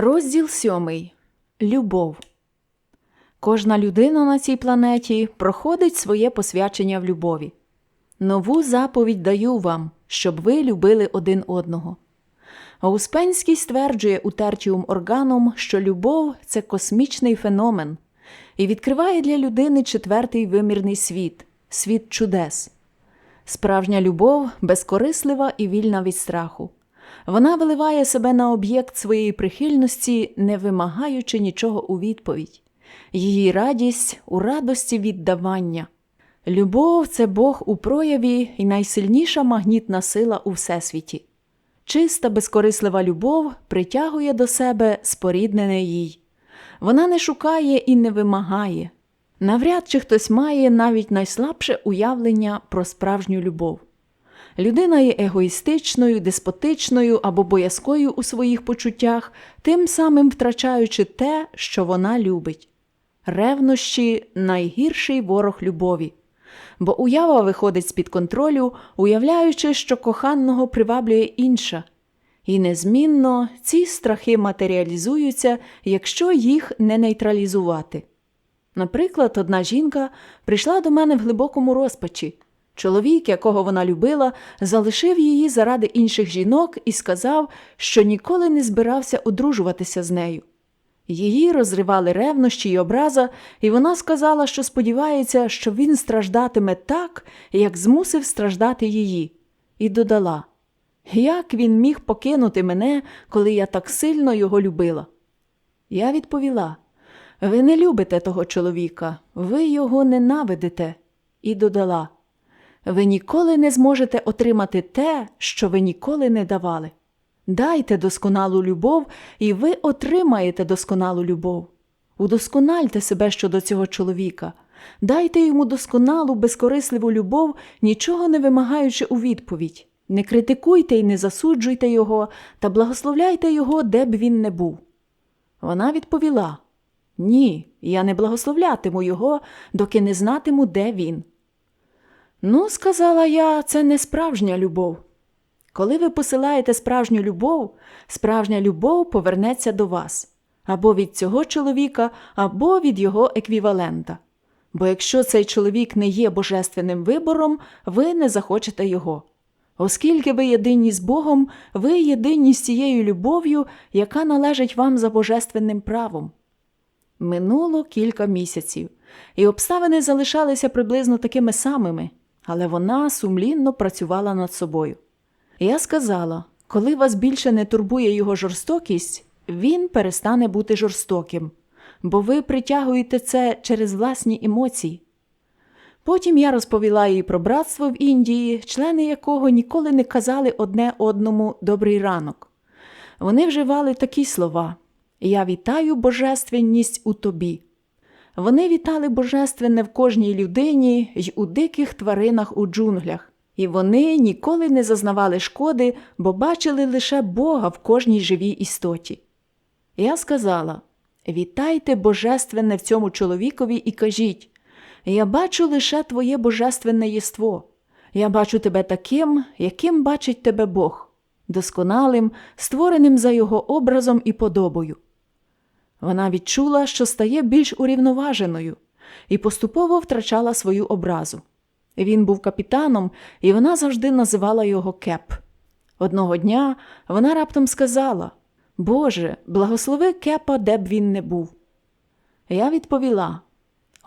Розділ сьомий. Любов. Кожна людина на цій планеті проходить своє посвячення в любові. Нову заповідь даю вам, щоб ви любили один одного. Успенський стверджує у Тертіум Органум, що любов це космічний феномен і відкриває для людини четвертий вимірний світ світ чудес. Справжня любов безкорислива і вільна від страху. Вона виливає себе на об'єкт своєї прихильності, не вимагаючи нічого у відповідь. Її радість у радості віддавання. Любов це Бог у прояві і найсильніша магнітна сила у всесвіті. Чиста, безкорислива любов притягує до себе споріднене їй. Вона не шукає і не вимагає. Навряд чи хтось має навіть найслабше уявлення про справжню любов. Людина є егоїстичною, деспотичною або боязкою у своїх почуттях, тим самим втрачаючи те, що вона любить. Ревнощі найгірший ворог любові, бо уява виходить з під контролю, уявляючи, що коханого приваблює інша. І незмінно ці страхи матеріалізуються, якщо їх не нейтралізувати. Наприклад, одна жінка прийшла до мене в глибокому розпачі. Чоловік, якого вона любила, залишив її заради інших жінок і сказав, що ніколи не збирався одружуватися з нею. Її розривали ревнощі й образа, і вона сказала, що сподівається, що він страждатиме так, як змусив страждати її, і додала Як він міг покинути мене, коли я так сильно його любила? Я відповіла Ви не любите того чоловіка, ви його ненавидите, і додала ви ніколи не зможете отримати те, що ви ніколи не давали. Дайте досконалу любов, і ви отримаєте досконалу любов. Удоскональте себе щодо цього чоловіка, дайте йому досконалу, безкорисливу любов, нічого не вимагаючи у відповідь. Не критикуйте і не засуджуйте його та благословляйте його, де б він не був. Вона відповіла Ні, я не благословлятиму його, доки не знатиму, де він. Ну, сказала я, це не справжня любов. Коли ви посилаєте справжню любов, справжня любов повернеться до вас або від цього чоловіка, або від його еквівалента. Бо якщо цей чоловік не є божественним вибором, ви не захочете його. Оскільки ви єдині з Богом, ви єдині з цією любов'ю, яка належить вам за божественним правом. Минуло кілька місяців, і обставини залишалися приблизно такими самими, але вона сумлінно працювала над собою. Я сказала коли вас більше не турбує його жорстокість, він перестане бути жорстоким, бо ви притягуєте це через власні емоції. Потім я розповіла їй про братство в Індії, члени якого ніколи не казали одне одному добрий ранок. Вони вживали такі слова Я вітаю божественність у тобі. Вони вітали божественне в кожній людині й у диких тваринах у джунглях, і вони ніколи не зазнавали шкоди, бо бачили лише Бога в кожній живій істоті. Я сказала Вітайте божественне в цьому чоловікові і кажіть Я бачу лише твоє божественне єство. Я бачу тебе таким, яким бачить тебе Бог, досконалим, створеним за його образом і подобою. Вона відчула, що стає більш урівноваженою, і поступово втрачала свою образу. Він був капітаном, і вона завжди називала його кеп. Одного дня вона раптом сказала Боже, благослови кепа, де б він не був. Я відповіла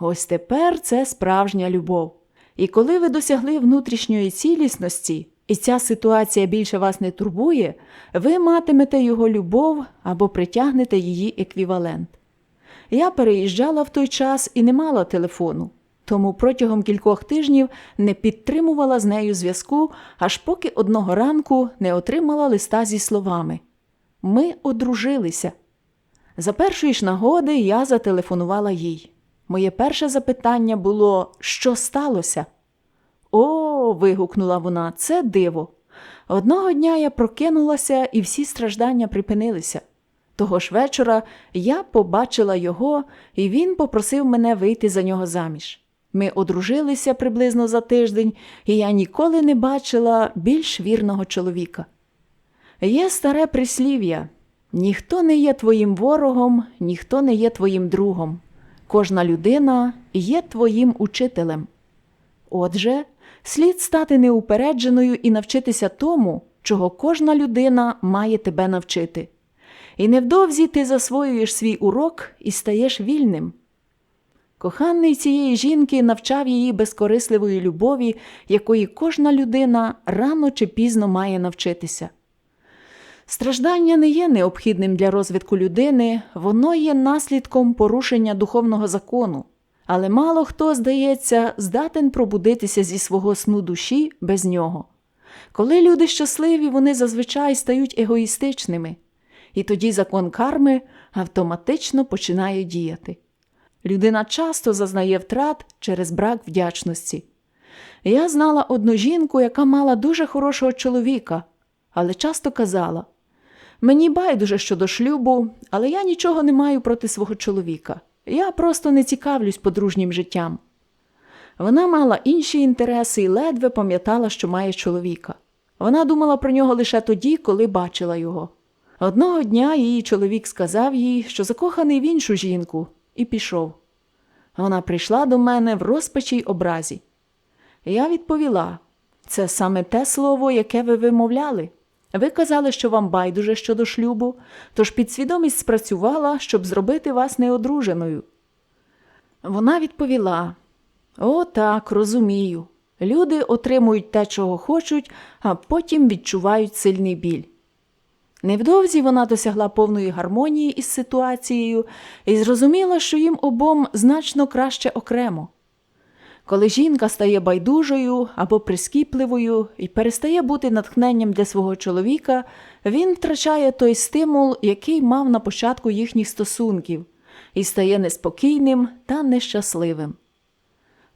ось тепер це справжня любов. І коли ви досягли внутрішньої цілісності, і ця ситуація більше вас не турбує, ви матимете його любов або притягнете її еквівалент. Я переїжджала в той час і не мала телефону, тому протягом кількох тижнів не підтримувала з нею зв'язку, аж поки одного ранку не отримала листа зі словами Ми одружилися. За першої ж нагоди я зателефонувала їй. Моє перше запитання було, що сталося? О, вигукнула вона, це диво. Одного дня я прокинулася, і всі страждання припинилися. Того ж вечора я побачила його, і він попросив мене вийти за нього заміж. Ми одружилися приблизно за тиждень, і я ніколи не бачила більш вірного чоловіка. Є старе прислів'я Ніхто не є твоїм ворогом, ніхто не є твоїм другом. Кожна людина є твоїм учителем. Отже, слід стати неупередженою і навчитися тому, чого кожна людина має тебе навчити. І невдовзі ти засвоюєш свій урок і стаєш вільним. Коханий цієї жінки навчав її безкорисливої любові, якої кожна людина рано чи пізно має навчитися. Страждання не є необхідним для розвитку людини, воно є наслідком порушення духовного закону, але мало хто, здається, здатен пробудитися зі свого сну душі без нього. Коли люди щасливі, вони зазвичай стають егоїстичними, і тоді закон карми автоматично починає діяти. Людина часто зазнає втрат через брак вдячності. Я знала одну жінку, яка мала дуже хорошого чоловіка, але часто казала: мені байдуже щодо шлюбу, але я нічого не маю проти свого чоловіка. Я просто не цікавлюсь подружнім життям. Вона мала інші інтереси і ледве пам'ятала, що має чоловіка. Вона думала про нього лише тоді, коли бачила його. Одного дня її чоловік сказав їй, що закоханий в іншу жінку, і пішов. Вона прийшла до мене в розпачі й образі. Я відповіла: це саме те слово, яке ви вимовляли. Ви казали, що вам байдуже щодо шлюбу, тож підсвідомість спрацювала, щоб зробити вас неодруженою. Вона відповіла: О, так, розумію. Люди отримують те, чого хочуть, а потім відчувають сильний біль. Невдовзі вона досягла повної гармонії із ситуацією і зрозуміла, що їм обом значно краще окремо. Коли жінка стає байдужою або прискіпливою і перестає бути натхненням для свого чоловіка, він втрачає той стимул, який мав на початку їхніх стосунків, і стає неспокійним та нещасливим.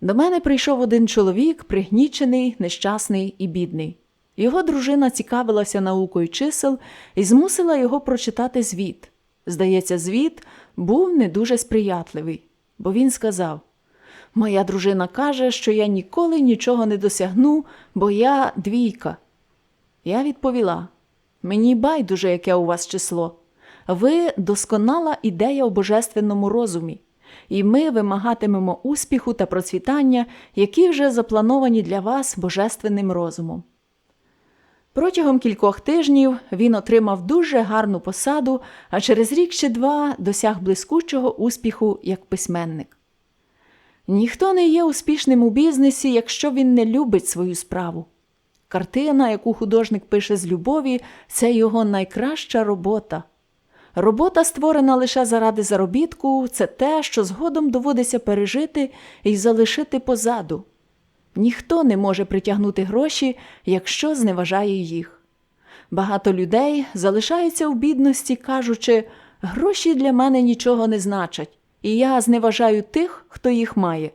До мене прийшов один чоловік, пригнічений, нещасний і бідний. Його дружина цікавилася наукою чисел і змусила його прочитати звіт. Здається, звіт був не дуже сприятливий, бо він сказав: Моя дружина каже, що я ніколи нічого не досягну, бо я двійка. Я відповіла: Мені байдуже, яке у вас число. Ви досконала ідея у божественному розумі, і ми вимагатимемо успіху та процвітання, які вже заплановані для вас божественним розумом. Протягом кількох тижнів він отримав дуже гарну посаду, а через рік чи два досяг блискучого успіху як письменник. Ніхто не є успішним у бізнесі, якщо він не любить свою справу. Картина, яку художник пише з любові, це його найкраща робота. Робота, створена лише заради заробітку, це те, що згодом доводиться пережити і залишити позаду. Ніхто не може притягнути гроші, якщо зневажає їх. Багато людей залишаються у бідності, кажучи, гроші для мене нічого не значать, і я зневажаю тих, хто їх має.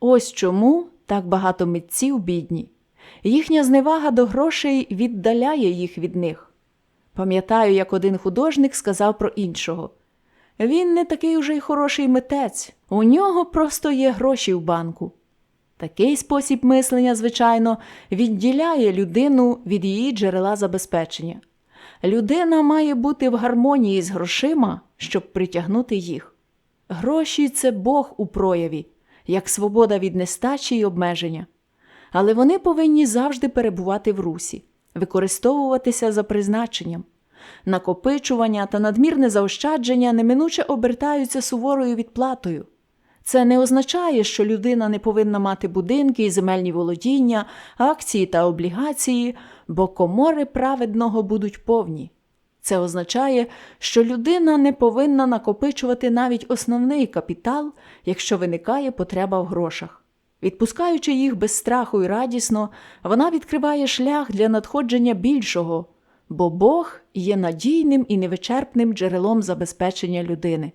Ось чому так багато митців бідні. Їхня зневага до грошей віддаляє їх від них. Пам'ятаю, як один художник сказав про іншого він не такий уже й хороший митець, у нього просто є гроші в банку. Такий спосіб мислення, звичайно, відділяє людину від її джерела забезпечення. Людина має бути в гармонії з грошима, щоб притягнути їх. Гроші це Бог у прояві, як свобода від нестачі й обмеження. Але вони повинні завжди перебувати в русі, використовуватися за призначенням. Накопичування та надмірне заощадження неминуче обертаються суворою відплатою. Це не означає, що людина не повинна мати будинки і земельні володіння, акції та облігації, бо комори праведного будуть повні. Це означає, що людина не повинна накопичувати навіть основний капітал, якщо виникає потреба в грошах. Відпускаючи їх без страху і радісно, вона відкриває шлях для надходження більшого, бо Бог є надійним і невичерпним джерелом забезпечення людини.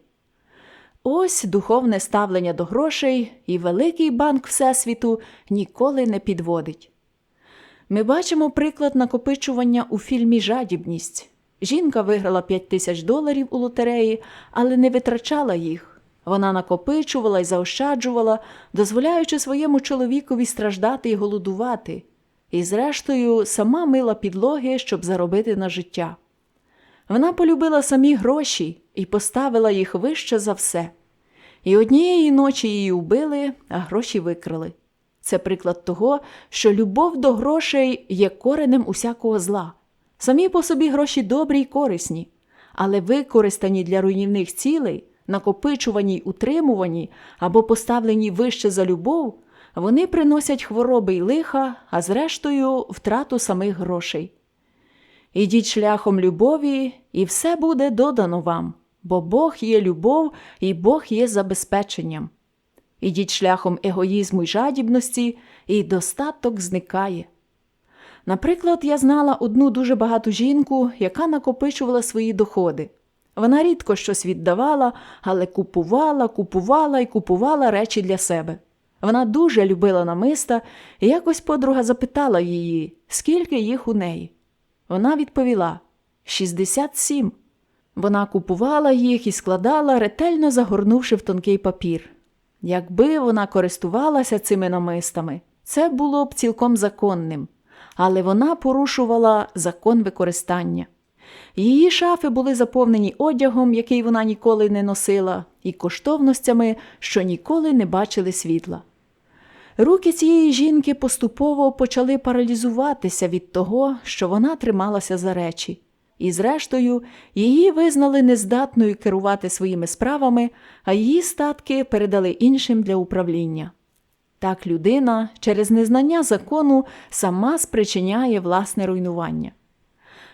Ось духовне ставлення до грошей і великий банк Всесвіту ніколи не підводить. Ми бачимо приклад накопичування у фільмі Жадібність. Жінка виграла 5 тисяч доларів у лотереї, але не витрачала їх. Вона накопичувала і заощаджувала, дозволяючи своєму чоловікові страждати і голодувати, і, зрештою, сама мила підлоги, щоб заробити на життя. Вона полюбила самі гроші і поставила їх вище за все. І однієї ночі її убили, а гроші викрали. Це приклад того, що любов до грошей є коренем усякого зла. Самі по собі гроші добрі й корисні, але використані для руйнівних цілей, накопичувані й утримувані або поставлені вище за любов, вони приносять хвороби й лиха, а зрештою втрату самих грошей. Ідіть шляхом любові, і все буде додано вам, бо Бог є любов і Бог є забезпеченням. Ідіть шляхом егоїзму й жадібності, і достаток зникає. Наприклад, я знала одну дуже багату жінку, яка накопичувала свої доходи. Вона рідко щось віддавала, але купувала, купувала і купувала речі для себе. Вона дуже любила намиста, і якось подруга запитала її, скільки їх у неї. Вона відповіла 67. Вона купувала їх і складала, ретельно загорнувши в тонкий папір. Якби вона користувалася цими намистами, це було б цілком законним, але вона порушувала закон використання. Її шафи були заповнені одягом, який вона ніколи не носила, і коштовностями, що ніколи не бачили світла. Руки цієї жінки поступово почали паралізуватися від того, що вона трималася за речі, і, зрештою, її визнали нездатною керувати своїми справами, а її статки передали іншим для управління. Так людина через незнання закону сама спричиняє власне руйнування.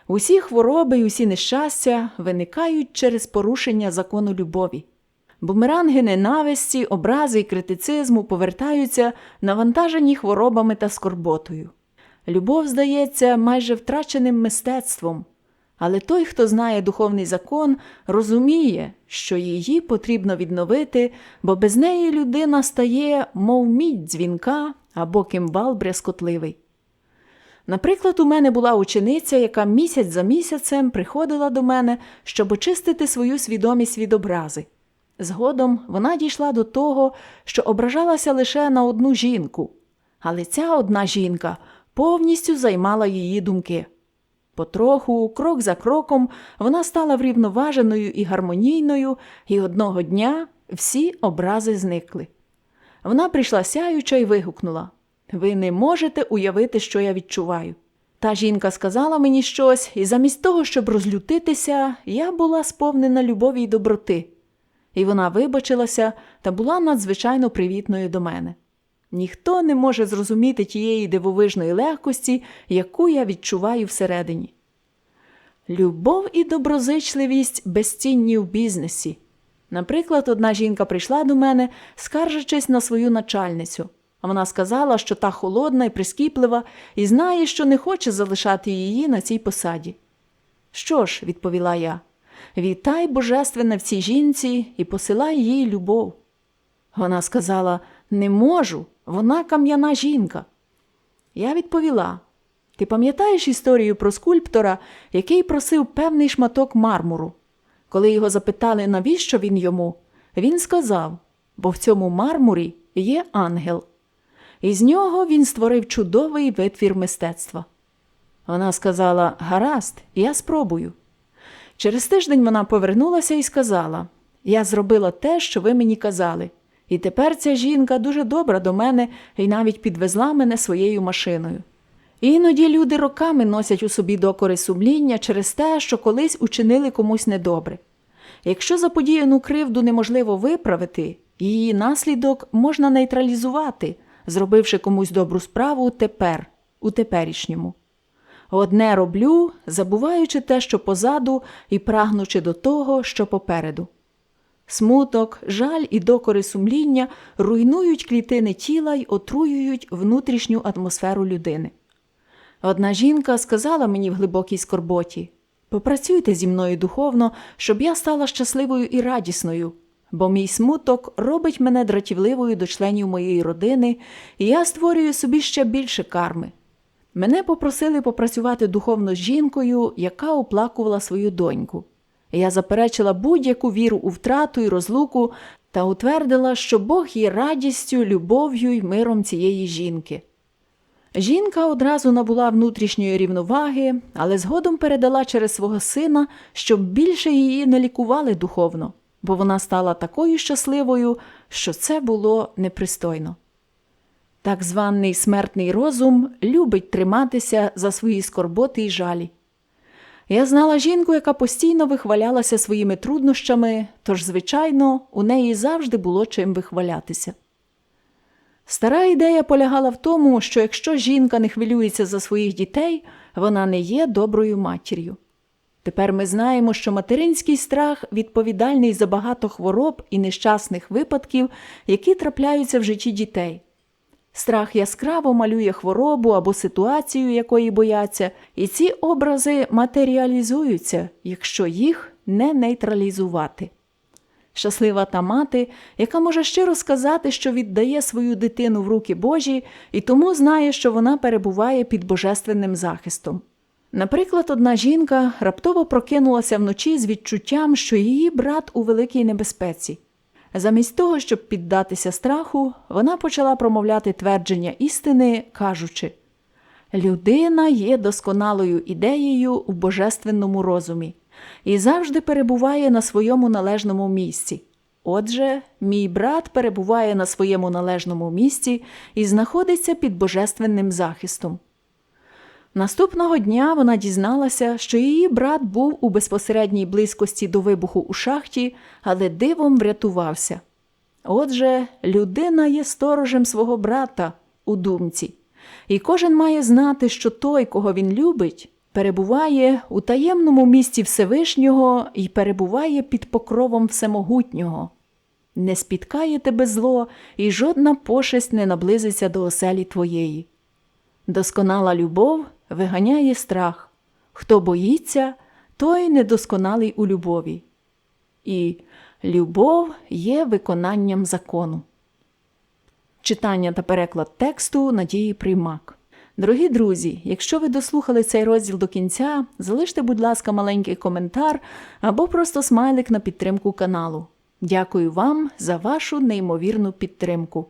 Усі хвороби і усі нещастя виникають через порушення закону любові. Бумеранги ненависті, образи і критицизму повертаються навантажені хворобами та скорботою. Любов здається майже втраченим мистецтвом, але той, хто знає духовний закон, розуміє, що її потрібно відновити, бо без неї людина стає, мов мідь дзвінка або кимбал брязкотливий. Наприклад, у мене була учениця, яка місяць за місяцем приходила до мене, щоб очистити свою свідомість від образи. Згодом вона дійшла до того, що ображалася лише на одну жінку, але ця одна жінка повністю займала її думки. Потроху, крок за кроком, вона стала врівноваженою і гармонійною, і одного дня всі образи зникли. Вона прийшла сяюча і вигукнула Ви не можете уявити, що я відчуваю. Та жінка сказала мені щось, і замість того, щоб розлютитися, я була сповнена любові й доброти. І вона вибачилася та була надзвичайно привітною до мене. Ніхто не може зрозуміти тієї дивовижної легкості, яку я відчуваю всередині. Любов і доброзичливість безцінні в бізнесі. Наприклад, одна жінка прийшла до мене, скаржачись на свою начальницю. Вона сказала, що та холодна і прискіплива, і знає, що не хоче залишати її на цій посаді. Що ж, відповіла я, вітай божественне в цій жінці і посилай їй любов. Вона сказала Не можу, вона кам'яна жінка. Я відповіла Ти пам'ятаєш історію про скульптора, який просив певний шматок мармуру? Коли його запитали, навіщо він йому, він сказав бо в цьому мармурі є ангел. І з нього він створив чудовий витвір мистецтва. Вона сказала Гаразд, я спробую. Через тиждень вона повернулася і сказала Я зробила те, що ви мені казали, і тепер ця жінка дуже добра до мене і навіть підвезла мене своєю машиною. Іноді люди роками носять у собі докори сумління через те, що колись учинили комусь недобре. Якщо заподіяну кривду неможливо виправити, її наслідок можна нейтралізувати, зробивши комусь добру справу тепер, у теперішньому. Одне роблю, забуваючи те, що позаду, і прагнучи до того, що попереду. Смуток, жаль і докори сумління руйнують клітини тіла й отруюють внутрішню атмосферу людини. Одна жінка сказала мені в глибокій скорботі попрацюйте зі мною духовно, щоб я стала щасливою і радісною, бо мій смуток робить мене дратівливою до членів моєї родини, і я створюю собі ще більше карми. Мене попросили попрацювати духовно з жінкою, яка оплакувала свою доньку. Я заперечила будь-яку віру у втрату і розлуку та утвердила, що Бог є радістю, любов'ю й миром цієї жінки. Жінка одразу набула внутрішньої рівноваги, але згодом передала через свого сина, щоб більше її не лікували духовно, бо вона стала такою щасливою, що це було непристойно. Так званий смертний розум любить триматися за свої скорботи й жалі. Я знала жінку, яка постійно вихвалялася своїми труднощами, тож, звичайно, у неї завжди було чим вихвалятися. Стара ідея полягала в тому, що якщо жінка не хвилюється за своїх дітей, вона не є доброю матір'ю. Тепер ми знаємо, що материнський страх відповідальний за багато хвороб і нещасних випадків, які трапляються в житті дітей. Страх яскраво малює хворобу або ситуацію, якої бояться, і ці образи матеріалізуються, якщо їх не нейтралізувати. Щаслива та мати, яка може щиро сказати, що віддає свою дитину в руки Божі, і тому знає, що вона перебуває під божественним захистом. Наприклад, одна жінка раптово прокинулася вночі з відчуттям, що її брат у великій небезпеці. Замість того, щоб піддатися страху, вона почала промовляти твердження істини, кажучи Людина є досконалою ідеєю у божественному розумі і завжди перебуває на своєму належному місці. Отже, мій брат перебуває на своєму належному місці і знаходиться під божественним захистом. Наступного дня вона дізналася, що її брат був у безпосередній близькості до вибуху у шахті, але дивом врятувався. Отже, людина є сторожем свого брата у думці, і кожен має знати, що той, кого він любить, перебуває у таємному місці Всевишнього і перебуває під покровом Всемогутнього. Не спіткає тебе зло, і жодна пошесть не наблизиться до оселі твоєї. Досконала любов виганяє страх. Хто боїться, той недосконалий у любові. І любов є виконанням закону. Читання та переклад тексту Надії Приймак. Дорогі друзі, якщо ви дослухали цей розділ до кінця, залиште, будь ласка, маленький коментар або просто смайлик на підтримку каналу. Дякую вам за вашу неймовірну підтримку.